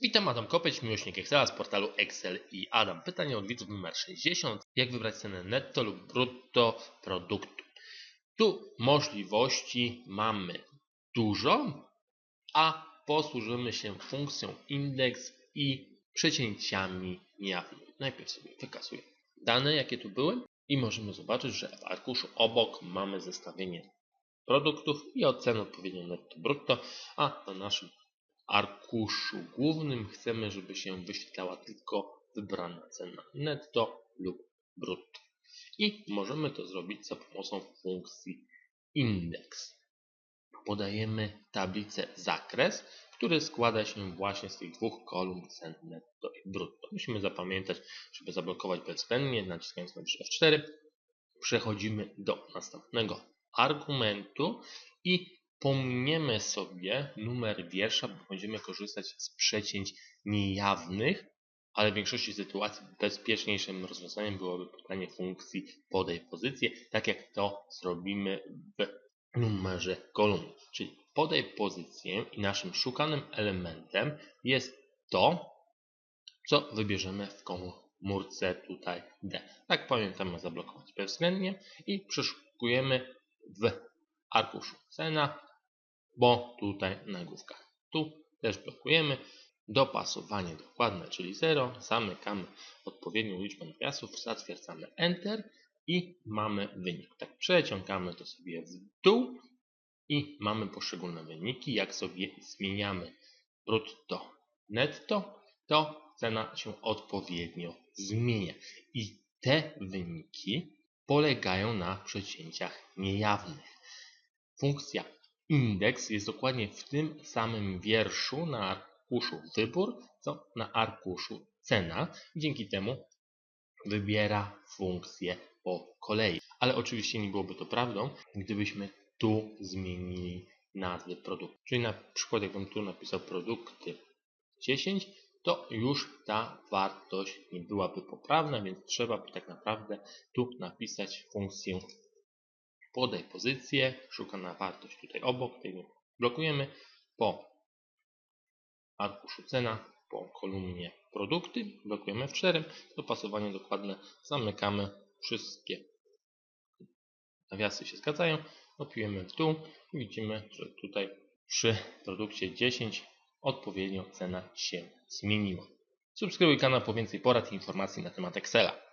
Witam, Adam Kopeć, miłośnik Excela z portalu Excel i Adam. Pytanie od widzów numer 60. Jak wybrać cenę netto lub brutto produktu? Tu możliwości mamy dużo, a posłużymy się funkcją indeks i przecięciami niejawnymi. Najpierw sobie wykasuję dane, jakie tu były i możemy zobaczyć, że w arkuszu obok mamy zestawienie produktów i ocenę odpowiednio netto brutto, a na naszym arkuszu głównym chcemy, żeby się wyświetlała tylko wybrana cena netto lub brutto. I możemy to zrobić za pomocą funkcji indeks. Podajemy tablicę zakres, który składa się właśnie z tych dwóch kolumn cen netto i brutto. Musimy zapamiętać, żeby zablokować bezwzględnie, naciskając klawisz F4. Przechodzimy do następnego argumentu i pominiemy sobie numer wiersza, bo będziemy korzystać z przecięć niejawnych, ale w większości sytuacji bezpieczniejszym rozwiązaniem byłoby podanie funkcji podaj pozycję, tak jak to zrobimy w numerze kolumny. Czyli podaj pozycję i naszym szukanym elementem jest to, co wybierzemy w komórce tutaj D. Tak pamiętamy zablokować bezwzględnie i przeszukujemy w arkuszu cena bo tutaj nagłówka. Tu też blokujemy. Dopasowanie dokładne, czyli 0. Zamykamy odpowiednią liczbę nawiasów, zatwierdzamy Enter i mamy wynik. Tak przeciągamy to sobie w dół i mamy poszczególne wyniki. Jak sobie zmieniamy brutto, netto, to cena się odpowiednio zmienia. I te wyniki polegają na przecięciach niejawnych. Funkcja Indeks jest dokładnie w tym samym wierszu na arkuszu wybór, co na arkuszu cena. Dzięki temu wybiera funkcję po kolei. Ale oczywiście nie byłoby to prawdą, gdybyśmy tu zmienili nazwy produktu. Czyli na przykład jakbym tu napisał produkty 10, to już ta wartość nie byłaby poprawna, więc trzeba by tak naprawdę tu napisać funkcję podaj pozycję, szukana wartość tutaj obok, blokujemy po arkuszu cena, po kolumnie produkty, blokujemy F4, dopasowanie dokładne, zamykamy wszystkie nawiasy się zgadzają, opiujemy w dół i widzimy, że tutaj przy produkcie 10 odpowiednio cena się zmieniła. Subskrybuj kanał po więcej porad i informacji na temat Excela.